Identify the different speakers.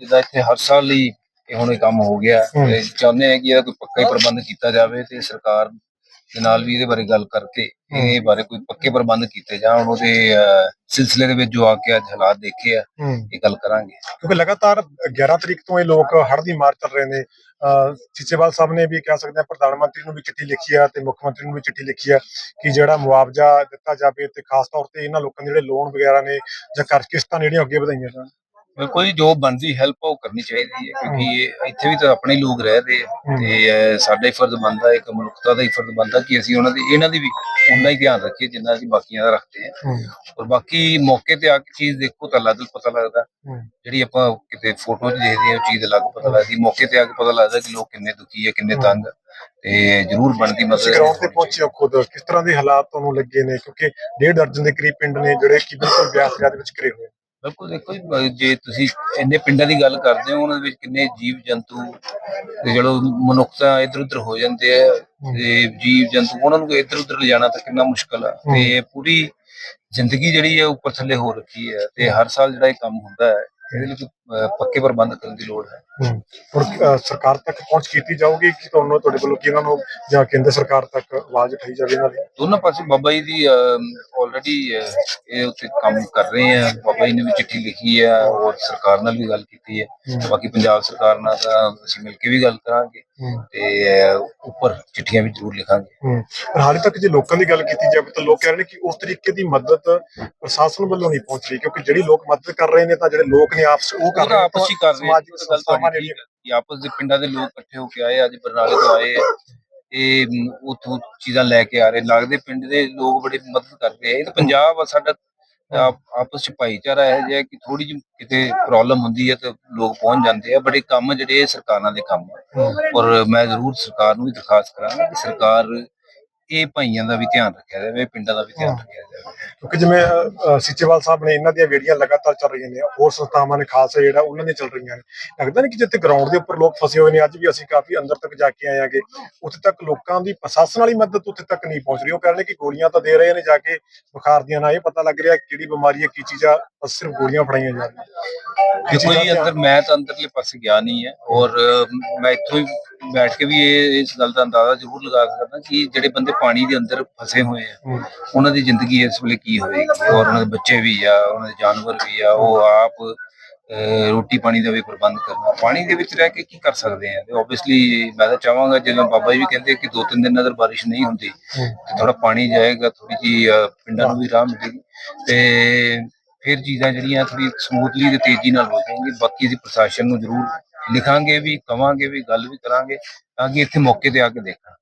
Speaker 1: ਜਿੱਦਾਂ ਇੱਥੇ ਹਰ ਸਾਲ ਹੀ ਇਹ ਹੁਣ ਇਹ ਕੰਮ ਹੋ ਗਿਆ
Speaker 2: ਹੂੰ।
Speaker 1: ਚਾਹੁੰਦੇ ਆ ਕਿ ਇਹਦਾ ਕੋਈ ਪੱਕਾ ਹੀ ਪ੍ਰਬੰਧ ਕੀਤਾ ਜਾਵੇ ਤੇ ਸਰਕਾਰ ਦੇ ਨਾਲ ਵੀ ਇਹਦੇ ਬਾਰੇ ਗੱਲ ਕਰਕੇ ਇਹ ਬਾਰੇ ਕੋਈ ਪੱਕੇ ਪ੍ਰਬੰਧ ਕੀਤੇ ਜਾਣ। ਉਹਦੇ ਅਹ, ਸਿਲਸਿਲੇ ਦੇ ਵਿੱਚ ਜੋ ਆ ਕੇ ਅੱਜ ਹਾਲਾਤ ਦੇਖੇ ਆ
Speaker 2: ਹੂੰ।
Speaker 1: ਇਹ ਗੱਲ ਕਰਾਂਗੇ।
Speaker 2: ਕਿਉਂਕਿ ਲਗਾਤਾਰ 11 ਤਰੀਕ ਤੋਂ ਇਹ ਲੋਕ ਹੜ੍ਹ ਦੀ ਮਾਰ ਚੱਲ ਰਹੇ ਨੇ। ਅਹ ਸੀਚੇਵਾਲ ਸਾਹਿਬ ਨੇ ਵੀ ਕਹਿ ਸਕਦੇ ਆ ਪ੍ਰਧਾਨ ਮੰਤਰੀ ਨੂੰ ਵੀ ਚਿੱਠੀ ਲਿਖੀ ਆ ਤੇ ਮੁੱਖ ਮੰਤਰੀ ਨੂੰ ਵੀ ਚਿੱਠੀ ਲਿਖੀ ਆ ਕਿ ਜਿਹੜਾ ਮੁਆਵਜ਼ਾ ਦਿੱਤਾ ਜਾਵੇ ਤੇ ਖਾਸ ਤੌਰ ਤੇ ਇਹਨਾਂ ਲੋਕਾਂ ਦੇ ਜਿਹੜੇ ਲੋਨ ਵਗੈਰਾ ਨੇ ਜਾਂ ਕਰ ਕਿਸ਼ਤਾਂ ਨੇ ਜਿਹੜੀਆਂ ਅੱਗੇ ਵਧਾਈਆਂ ਜਾਣ।
Speaker 1: ਬਿਲਕੁਲ ਜੀ ਜੋ ਬਣਦੀ ਹੈਲਪ ਉਹ ਕਰਨੀ ਚਾਹੀਦੀ ਹੈ ਕਿਉਂਕਿ ਇਹ ਇੱਥੇ ਵੀ ਤਾਂ ਆਪਣੇ ਲੋਕ ਰਹਿਦੇ ਆ।
Speaker 2: ਹੂੰ।
Speaker 1: ਤੇ ਸਾਡਾ ਹੀ ਫਰਜ਼ ਬਣਦਾ ਇੱਕ ਮਨੁੱਖਤਾ ਦਾ ਹੀ ਫਰਜ਼ ਬਣਦਾ ਕਿ ਅਸੀਂ ਉਹਨਾਂ ਦੀ ਇਹਨਾਂ ਦੀ ਵੀ ਉਹਨਾਂ ਹੀ ਧਿਆਨ ਰੱਖੀਏ ਜਿੰਨਾ ਅਸੀਂ ਬਾਕੀਆਂ ਦਾ ਰੱਖਦੇ ਆ
Speaker 2: ਹੂੰ।
Speaker 1: ਔਰ ਬਾਕੀ ਮੌਕੇ ਤੇ ਆ ਕੇ ਚੀਜ਼ ਦੇਖੋ ਤਾਂ ਅਲੱਗ ਪਤਾ ਲੱਗਦਾ। ਜਿਹੜੀ ਆਪਾਂ ਕਿਤੇ ਫੋਟੋ 'ਚ ਦੇਖਦੇ ਹਾਂ ਉਹ ਚੀਜ਼ ਅਲੱਗ ਪਤਾ ਲੱਗਦੀ ਮੌਕੇ ਤੇ ਆ ਕੇ ਪਤਾ ਲੱਗਦਾ ਕਿ ਲੋਕ ਕਿੰਨੇ ਦੁਖੀ ਹੈ ਕਿੰਨੇ ਤੰਗ ਤੇ ਜ਼ਰੂਰ ਬਣਦੀ ਮਦਦ।
Speaker 2: ਗਰਾਊਂਡ ਤੇ ਪਹੁੰਚੇ ਹੋ ਖੁਦ ਕਿਸ ਤਰ੍ਹਾਂ ਦੇ ਹਾਲਾਤ ਤੁਹਾਨੂੰ ਲੱਗੇ ਨੇ? ਕਿਉਂਕਿ ਡੇਢ ਦਰਜਨ ਦੇ ਕਰੀਬ ਪਿੰਡ ਨੇ ਜਿਹੜੇ ਕਿ ਬਿਲਕੁਲ ਦਰਿਆ ਦੇ ਵਿੱਚ ਘਿਰੇ ਹੋਏ।
Speaker 1: ਬਿਲਕੁਲ ਦੇਖੋ ਜੀ, ਜੇ ਤੁਸੀਂ ਇੰਨੇ ਪਿੰਡਾਂ ਦੀ ਗੱਲ ਕਰਦੇ ਹੋ ਉਹਨਾਂ ਦੇ ਵਿੱਚ ਕਿੰਨੇ ਜੀਵ ਜੰਤੂ ਤੇ ਜਿਹੜਾ ਮਨੁੱਖਤਾ ਇੱਧਰ ਉੱਧਰ ਹੋ ਜਾਂਦੇ ਆ ਤੇ ਜੀਵ ਜੰਤੂ ਉਹਨਾਂ ਨੂੰ ਇੱਧਰ ਉੱਧਰ ਲਿਜਾਣਾ ਤਾਂ ਕਿੰਨਾ ਮੁਸ਼ਕਲ ਆ। ਤੇ ਪੂਰੀ ਜ਼ਿੰਦਗੀ ਜਿਹੜੀ ਹੈ ਉੱਪਰ ਥੱਲੇ ਹੋ ਰੱਖੀ ਹੈ ਤੇ ਹਰ ਸਾਲ ਜਿਹੜਾ ਇਹ ਕੰਮ ਹੁੰਦਾ ਹੈ ਇਹਦੇ ਲਈ ਕੋਈ, ਪੱਕੇ ਪ੍ਰਬੰਧ ਕਰਨ ਦੀ ਲੋੜ ਹੈ।
Speaker 2: ਅਹ, ਸਰਕਾਰ ਤੱਕ ਪਹੁੰਚ ਕੀਤੀ ਜਾਊਗੀ ਕਿ ਤੁਹਾਨੂੰ ਤੁਹਾਡੇ ਵੱਲੋਂ ਕਿ ਇਹਨਾਂ ਨੂੰ ਜਾਂ ਕੇਂਦਰ ਸਰਕਾਰ ਤੱਕ ਆਵਾਜ਼ ਉਠਾਈ ਜਾਵੇ ਇਹਨਾਂ ਦੀ?
Speaker 1: ਦੋਨੋਂ ਪਾਸੇ ਬਾਬਾ ਜੀ ਦੀ ਆਲਰੇਡੀ ਇਹ ਉੱਤੇ ਕੰਮ ਕਰ ਰਹੇ ਆ। ਬਾਬਾ ਜੀ ਨੇ ਵੀ ਚਿੱਠੀ ਲਿਖੀ ਹੈ ਔਰ ਸਰਕਾਰ ਨਾਲ ਵੀ ਗੱਲ ਕੀਤੀ ਹੈ। ਬਾਕੀ ਪੰਜਾਬ ਸਰਕਾਰ ਨਾਲ ਅਸੀਂ ਮਿਲ ਕੇ ਵੀ ਗੱਲ ਕਰਾਂਗੇ। ਤੇ ਉੱਪਰ ਚਿੱਠੀਆਂ ਵੀ ਜ਼ਰੂਰ ਲਿਖਾਂਗੇ।
Speaker 2: ਪਰ ਹਾਲੇ ਤੱਕ ਜੇ ਲੋਕਾਂ ਦੀ ਗੱਲ ਕੀਤੀ ਜਾਵੇ ਤਾਂ ਲੋਕ ਕਹਿ ਰਹੇ ਨੇ ਕਿ ਉਸ ਤਰੀਕੇ ਦੀ ਮਦਦ ਪ੍ਰਸ਼ਾਸਨ ਵੱਲੋਂ ਨਹੀਂ ਪਹੁੰਚ ਰਹੀ ਕਿਉਂਕਿ ਜਿਹੜੀ ਲੋਕ ਮਦਦ ਕਰ ਰਹੇ ਨੇ ਤਾਂ ਜਿਹੜੇ ਲੋਕ ਨੇ ਆਪਸ ਉਹ ਕਰ
Speaker 1: ਉਹ ਤਾਂ
Speaker 2: ਰਹੇ ਨੇ
Speaker 1: ਆਪਸ ਵਿੱਚ ਕਰ ਰਹੇ ਆ
Speaker 2: ਸਮਾਜਿਕ ਸੰਸਥਾਵਾਂ
Speaker 1: ਹੈ ਕਿ ਆਪਸ ਦੇ ਪਿੰਡਾਂ ਦੇ ਲੋਕ ਇਕੱਠੇ ਹੋ ਕੇ ਆਏ ਅੱਜ ਬਰਨਾਲੇ ਤੋਂ ਆਏ ਇਹ ਉੱਥੋਂ ਚੀਜ਼ਾਂ ਲੈ ਕੇ ਆ ਰਹੇ ਲੱਗਦੇ ਪਿੰਡ ਦੇ ਲੋਕ ਬੜੀ ਮਦਦ ਕਰਦੇ ਆ ਇਹ ਤਾਂ ਪੰਜਾਬ ਆ ਸਾਡਾ ਆਪ- ਆਪਸ ਚ ਭਾਈਚਾਰਾ ਹੈ ਜੇ ਕਿ ਥੋੜੀ ਜਿਹੀ ਕਿਤੇ ਪ੍ਰੋਬਲਮ ਹੁੰਦੀ ਹੈ ਤਾਂ ਲੋਕ ਪਹੁੰਚ ਜਾਂਦੇ ਆ ਬੜੇ ਕੰਮ ਜਿਹੜੇ ਇਹ ਸਰਕਾਰਾਂ ਦੇ ਕੰਮ ਆ। ਔਰ ਮੈਂ ਜ਼ਰੂਰ ਸਰਕਾਰ ਨੂੰ ਵੀ ਦਰਖਾਸਤ ਕਰਾਂਗਾ ਕਿ ਸਰਕਾਰ ਇਹ ਭਾਈਆਂ ਦਾ ਵੀ ਧਿਆਨ ਰੱਖਿਆ ਜਾਵੇ ਪਿੰਡਾਂ ਦਾ ਵੀ ਧਿਆਨ ਰੱਖਿਆ ਜਾਵੇ।
Speaker 2: ਕਿਉਂਕਿ ਜਿਵੇਂ ਸੀਚੇਵਾਲ ਸਾਹਿਬ ਨੇ ਇਹਨਾਂ ਦੀਆਂ ਵੇੜੀਆਂ ਲਗਾਤਾਰ ਚੱਲ ਰਹੀਆਂ ਨੇ ਹੋਰ ਸੰਸਥਾਵਾਂ ਨੇ ਖਾਲਸਾ ਜਿਹੜਾ ਉਹਨਾਂ ਦੀਆਂ ਚੱਲ ਰਹੀਆਂ ਨੇ। ਲੱਗਦਾ ਨਹੀਂ ਕਿ ਜਿੱਥੇ ਗਰਾਊਂਡ ਦੇ ਉੱਪਰ ਲੋਕ ਫਸੇ ਹੋਏ ਨੇ ਅੱਜ ਵੀ ਅਸੀਂ ਕਾਫੀ ਅੰਦਰ ਤੱਕ ਜਾ ਕੇ ਆਏ ਆਂਗੇ ਉੱਥੇ ਤੱਕ ਲੋਕਾਂ ਦੀ ਪ੍ਰਸ਼ਾਸਨ ਵਾਲੀ ਮਦਦ ਉੱਥੇ ਤੱਕ ਨਹੀਂ ਪਹੁੰਚ ਰਹੀ। ਉਹ ਕਹਿ ਰਹੇ ਨੇ ਕਿ ਗੋਲੀਆਂ ਤਾਂ ਦੇ ਰਹੇ ਨੇ ਜਾ ਕੇ ਬੁਖਾਰ ਦੀਆਂ ਨਾ ਇਹ ਪਤਾ ਲੱਗ ਰਿਹਾ ਕਿਹੜੀ ਬਿਮਾਰੀ ਹੈ ਕੀ ਚੀਜ਼ ਆ ਬਸ ਸਿਰਫ ਗੋਲੀਆਂ ਫੜਾਈਆਂ ਜਾ ਰਹੀਆਂ
Speaker 1: ਦੇਖੋ ਜੀ ਅੰਦਰ ਮੈਂ ਤਾਂ ਅੰਦਰਲੇ ਪਾਸੇ ਗਿਆ ਨਹੀਂ ਹੈ ਔਰ ਮੈਂ ਇੱਥੋਂ ਹੀ ਬੈਠ ਕੇ ਵੀ ਇਹ ਇਸ ਗੱਲ ਦਾ ਅੰਦਾਜ਼ਾ ਜ਼ਰੂਰ ਲਗਾ ਸਕਦਾ ਕਿ ਜਿਹੜੇ ਬੰਦੇ ਪਾਣੀ ਦੇ ਅੰਦਰ ਫਸੇ ਹੋਏ ਆ। ਉਹਨਾਂ ਦੀ ਜ਼ਿੰਦਗੀ ਇਸ ਵੇਲੇ ਕੀ ਹੋਵੇਗੀ ਔਰ ਉਹਨਾਂ ਦੇ ਬੱਚੇ ਵੀ ਆ ਉਹਨਾਂ ਦੇ ਜਾਨਵਰ ਵੀ ਆ ਉਹ ਆਪ ਰੋਟੀ ਪਾਣੀ ਦਾ ਵੀ ਪ੍ਰਬੰਧ ਕਰਨਾ ਪਾਣੀ ਦੇ ਵਿੱਚ ਰਹਿ ਕੇ ਕੀ ਕਰ ਸਕਦੇ ਆ ਤੇ ਆਬਵੀਅਸਲੀ ਮੈਂ ਤਾਂ ਚਾਹਾਂਗਾ ਜਿਵੇਂ ਬਾਬਾ ਜੀ ਵੀ ਕਹਿੰਦੇ ਕਿ ਦੋ ਤਿੰਨ ਦਿਨ ਅਗਰ ਬਾਰਿਸ਼ ਨਹੀਂ ਹੁੰਦੀ। ਤੇ ਥੋੜਾ ਪਾਣੀ ਜਾਏਗਾ ਥੋੜੀ ਜੀ ਪਿੰਡਾਂ ਨੂੰ ਵੀ ਰਾਹ ਮਿਲੇਗੀ ਤੇ ਫਿਰ ਚੀਜ਼ਾਂ ਜਿਹੜੀਆਂ ਥੋੜੀ ਸਮੂਥਲੀ ਤੇ ਤੇਜ਼ੀ ਨਾਲ ਹੋ ਜਾਣਗੀਆਂ ਬਾਕੀ ਅਸੀਂ ਪ੍ਰਸ਼ਾਸਨ ਨੂੰ ਜ਼ਰੂਰ ਲਿਖਾਂਗੇ ਵੀ, ਕਵਾਂਗੇ ਵੀ, ਗੱਲ ਵੀ ਕਰਾਂਗੇ ਤਾਂ ਕਿ ਇੱਥੇ ਮੌਕੇ ਤੇ ਆ ਕੇ ਦੇਖਣ।